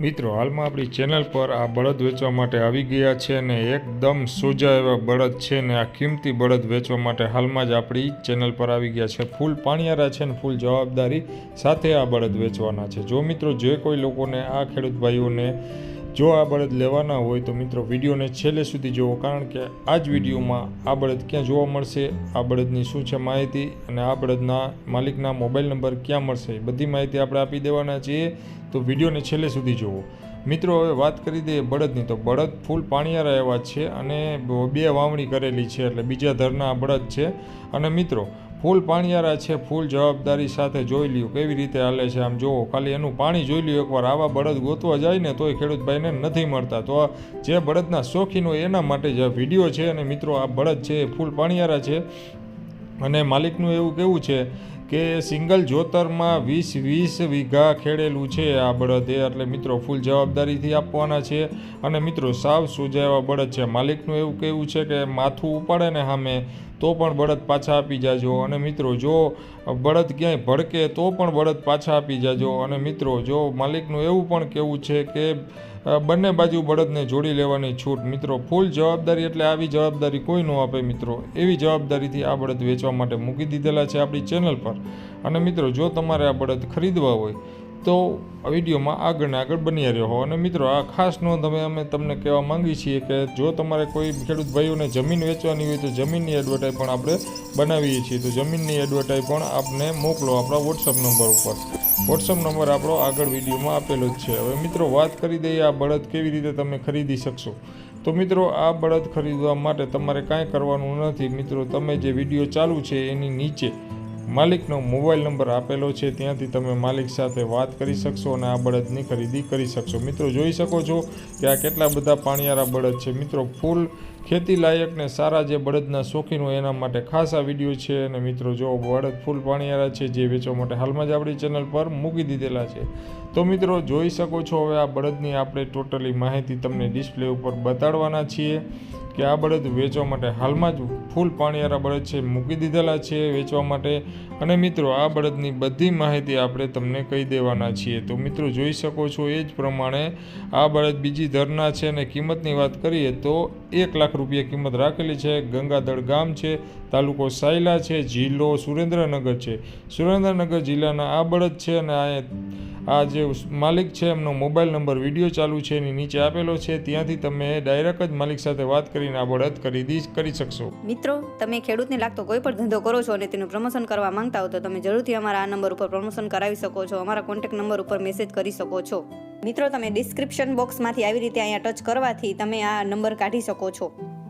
મિત્રો, હાલમાં આપણી ચેનલ પર આ બળદ વેચવા માટે આવી ગયા છે ને એકદમ સોજા એવા બળદ છે ને આ કિંમતી બળદ વેચવા માટે હાલમાં જ આપણી ચેનલ પર આવી ગયા છે. ફૂલ પાણીયારા છે ને ફૂલ જવાબદારી સાથે આ બળદ વેચવાના છે. જો મિત્રો, જે કોઈ લોકોને આ ખેડૂત ભાઈઓને જો આ બળદ લેવાના હોય તો મિત્રો વિડીયોને છેલ્લે સુધી જુઓ કારણ કે આ જ વિડીયોમાં આ બળદ ક્યાં જોવા મળશે, આ બળદની શું છે માહિતી અને આ બળદના માલિકના મોબાઈલ નંબર ક્યાં મળશે, બધી માહિતી આપણે આપી દેવાના છીએ, તો વિડીયોને છેલ્લે સુધી જુઓ મિત્રો, હવે વાત કરી દઈએ બળદની, તો બળદ ફૂલ પાણીયારા એવા છે અને બે વાવણી કરેલી છે, એટલે બીજા ધરના બળદ છે. અને મિત્રો ફૂલ પાણીયારા છે, ફૂલ જવાબદારી સાથે જોઈ લ્યો. કેવી રીતે હાલે છે આમ જુઓ, ખાલી એનું પાણી જોઈ લ્યો એકવાર. આવા બળદ ગોતવા જાય ને તોય ખેડૂતભાઈને નથી મળતા. તો જે બળદના શોખીન હોય એના માટે જ વીડિયો છે અને મિત્રો આ બળદ છે, એ ફૂલ પાણીયારા છે. અને માલિકનું એવું કેવું છે કે સિંગલ જોતરમાં વીસ વીસ વીઘા ખેડેલું છે આ બળદ. એ એટલે મિત્રો ફૂલ જવાબદારીથી આપવાના છે. અને મિત્રો સાવ સોજા એવા બળદ છે. માલિકનું એવું કહેવું છે કે માથું ઉપાડે ને સામે તો પણ બળદ પાછા આપી જાજો. અને મિત્રો, જો બળદ ક્યાંય ભડકે, તો પણ બળદ પાછા આપી જાજો. અને મિત્રો, જો માલિકનું એવું પણ કહેવું છે કે બંને બાજુ બળદને જોડી લેવાની છૂટ. મિત્રો, ફૂલ જવાબદારી એટલે આવી જવાબદારી કોઈ ન આપે મિત્રો. એવી જવાબદારીથી આ બળદ વેચવા માટે મૂકી દીધેલા છે આપણી ચેનલ પર. અને મિત્રો, જો તમારે આ બળદ ખરીદવા હોય તો આ વિડીયોમાં આગળ ને આગળ બની રહ્યો અને મિત્રો, આ ખાસ નોંધ અમે અમે તમને કહેવા માંગીએ છીએ કે જો તમારે કોઈ ખેડૂત ભાઈઓને જમીન વેચવાની હોય તો જમીનની એડવર્ટાઈઝ પણ આપણે બનાવીએ છીએ. તો જમીનની એડવર્ટાઈઝ પણ આપને મોકલો આપણા વોટ્સઅપ નંબર ઉપર. વોટ્સઅપ નંબર આપણો આગળ વિડીયોમાં આપેલો જ છે. હવે મિત્રો, વાત કરી દઈએ આ બળદ કેવી રીતે તમે ખરીદી શકશો. તો મિત્રો, આ બળદ ખરીદવા માટે તમારે કાંઈ કરવાનું નથી. મિત્રો, તમે જે વીડિયો ચાલુ છે એની નીચે માલિકનો મોબાઈલ નંબર આપેલો છે, ત્યાંથી તમે માલિક સાથે વાત કરી શકશો અને આ બળદની ખરીદી કરી શકશો. મિત્રો, જોઈ શકો છો કે આ કેટલા બધા પાણીયારા બળદ છે. મિત્રો, ફૂલ ખેતી લાયક ને સારા જે બળદના શોખીન હોય એના માટે ખાસ આ વીડિયો છે અને મિત્રો, જો બળદ ફૂલ પાણીયારા છે જે વેચવા માટે હાલમાં જ આપણી ચેનલ પર મૂકી દીધેલા છે. તો મિત્રો, જોઈ શકો છો હવે આ બળદની આપણે ટોટલી માહિતી તમને ડિસ્પ્લે ઉપર બતાડવાના છીએ કે આ બળદ વેચવા માટે હાલમાં જ ફૂલ પાણીયારા બળદ છે, મૂકી દીધેલા છે વેચવા માટે. અને મિત્રો, આ બળદની બધી માહિતી આપણે તમને કહી દેવાના છીએ. તો મિત્રો, જોઈ શકો છો એ જ પ્રમાણે આ બળદ બીજી ધરના છે અને કિંમતની વાત કરીએ તો એક લાખ રૂપિયા કિંમત રાખેલી છે. ગંગાધળ ગામ છે, તાલુકો સાયલા છે, જિલ્લો સુરેન્દ્રનગર છે. સુરેન્દ્રનગર જિલ્લાના આ બળદ છે અને આ આ જે માલિક છે, એમનો મોબાઈલ નંબર વીડિયો ચાલુ છે, એની નીચે આપેલો છે, ત્યાંથી તમે ડાયરેક્ટ જ માલિક સાથે વાત કરીને આ બળદ ખરીદી કરી શકશો. મિત્રો, તમે ખેડૂતને લાગતો કોઈ પણ ધંધો કરો છો અને તેનું પ્રમોશન કરવા માંગતા હો, તો તમે જરૂરથી અમારા આ નંબર ઉપર પ્રમોશન કરાવી શકો છો, અમારા કોન્ટેક્ટ નંબર ઉપર મેસેજ કરી શકો છો. મિત્રો, તમે ડિસ્ક્રિપ્શન બોક્સમાંથી આવી રીતે અહીંયા ટચ કરવાથી તમે આ નંબર કાઢી શકો છો.